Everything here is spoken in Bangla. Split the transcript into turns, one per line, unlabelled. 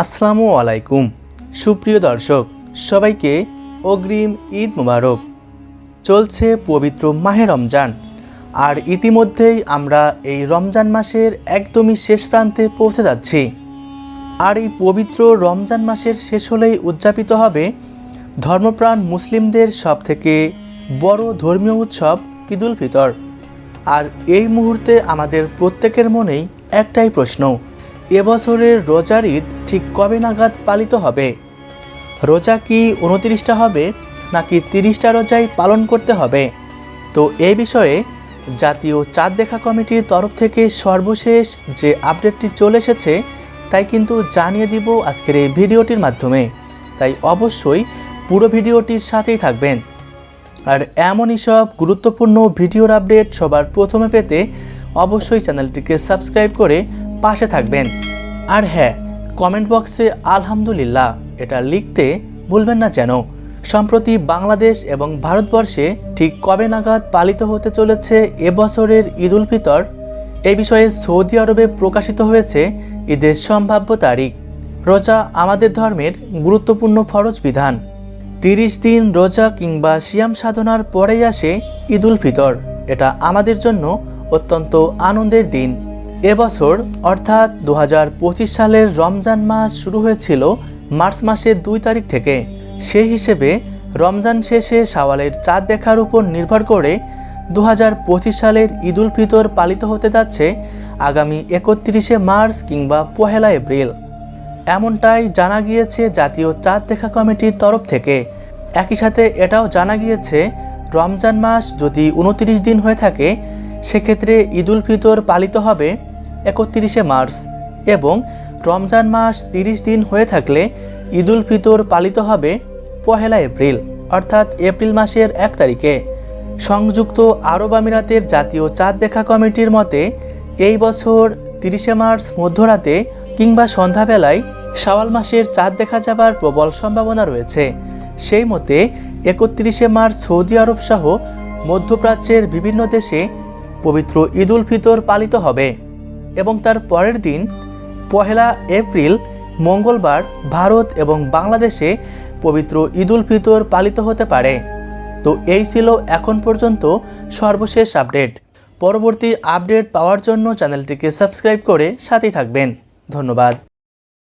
আসসালামু আলাইকুম। সুপ্রিয় দর্শক, সবাইকে অগ্রিম ঈদ মুবারক। চলছে পবিত্র মাহে রমজান, আর ইতিমধ্যেই আমরা এই রমজান মাসের একদমই শেষ প্রান্তে পৌঁছে যাচ্ছি। আর এই পবিত্র রমজান মাসের শেষ হলেই উদযাপিত হবে ধর্মপ্রাণ মুসলিমদের সবথেকে বড় ধর্মীয় উৎসব ঈদুল ফিতর। আর এই মুহূর্তে আমাদের প্রত্যেকের মনেই একটাই প্রশ্ন এবছরের রোজার ঈদ ঠিক কবে নাগাদ পালিত হবে? রোজা কি উনতিরিশটা হবে, নাকি তিরিশটা রোজাই পালন করতে হবে? তো এই বিষয়ে জাতীয় চাঁদ দেখা কমিটির তরফ থেকে সর্বশেষ যে আপডেটটি চলে এসেছে, তাই কিন্তু জানিয়ে দিব আজকের এই ভিডিওটির মাধ্যমে। তাই অবশ্যই পুরো ভিডিওটির সাথেই থাকবেন। আর এমনই সব গুরুত্বপূর্ণ ভিডিওর আপডেট সবার প্রথমে পেতে অবশ্যই চ্যানেলটিকে সাবস্ক্রাইব করে পাশে থাকবেন। আর হ্যাঁ কমেন্ট বক্সে আলহামদুলিল্লাহ এটা লিখতে ভুলবেন না যেন। সম্প্রতি বাংলাদেশ এবং ভারতবর্ষে ঠিক কবে নাগাদ পালিত হতে চলেছে এবছরের ঈদ উল ফিতর? এ বিষয়ে সৌদি আরবে প্রকাশিত হয়েছে ঈদের সম্ভাব্য তারিখ। রোজা আমাদের ধর্মের গুরুত্বপূর্ণ ফরজ বিধান। তিরিশ দিন রোজা কিংবা সিয়াম সাধনার পরেই আসে ঈদ উল ফিতর। এটা আমাদের জন্য অত্যন্ত আনন্দের দিন। এবছর, অর্থাৎ দু হাজার পঁচিশ সালের রমজান মাস শুরু হয়েছিল মার্চ মাসের দুই তারিখ থেকে। সেই হিসেবে রমজান শেষে সাওয়ালের চাঁদ দেখার উপর নির্ভর করে দু হাজার পঁচিশ সালের ঈদ উল ফিতর পালিত হতে যাচ্ছে আগামী একত্রিশে মার্চ কিংবা পহেলা এপ্রিল। এমনটাই জানা গিয়েছে জাতীয় চাঁদ দেখা কমিটির তরফ থেকে। একই সাথে এটাও জানা গিয়েছে, রমজান মাস যদি উনত্রিশ দিন হয়ে থাকে, সেক্ষেত্রে ঈদুল ফিতর পালিত হবে একত্রিশে মার্চ এবং রমজান মাস তিরিশ দিন হয়ে থাকলে ঈদুল ফিতর পালিত হবে পহেলা এপ্রিল, অর্থাৎ এপ্রিল মাসের এক তারিখে। সংযুক্ত আরব আমিরাতের জাতীয় চাঁদ দেখা কমিটির মতে, এই বছর তিরিশে মার্চ মধ্যরাতে কিংবা সন্ধ্যাবেলায় শাওয়াল মাসের চাঁদ দেখা যাবার প্রবল সম্ভাবনা রয়েছে। সেই মতে, একত্রিশে মার্চ সৌদি আরব সহ মধ্যপ্রাচ্যের বিভিন্ন দেশে পবিত্র ঈদুল ফিতর পালিত হবে। এবং তার পরের দিন, পহেলা এপ্রিল, মঙ্গলবার ভারত এবং বাংলাদেশে পবিত্র ঈদ উল ফিতর পালিত হতে পারে। তো এই ছিল এখন পর্যন্ত সর্বশেষ আপডেট। পরবর্তী আপডেট পাওয়ার জন্য চ্যানেলটিকে সাবস্ক্রাইব করে সাথেই থাকবেন। ধন্যবাদ।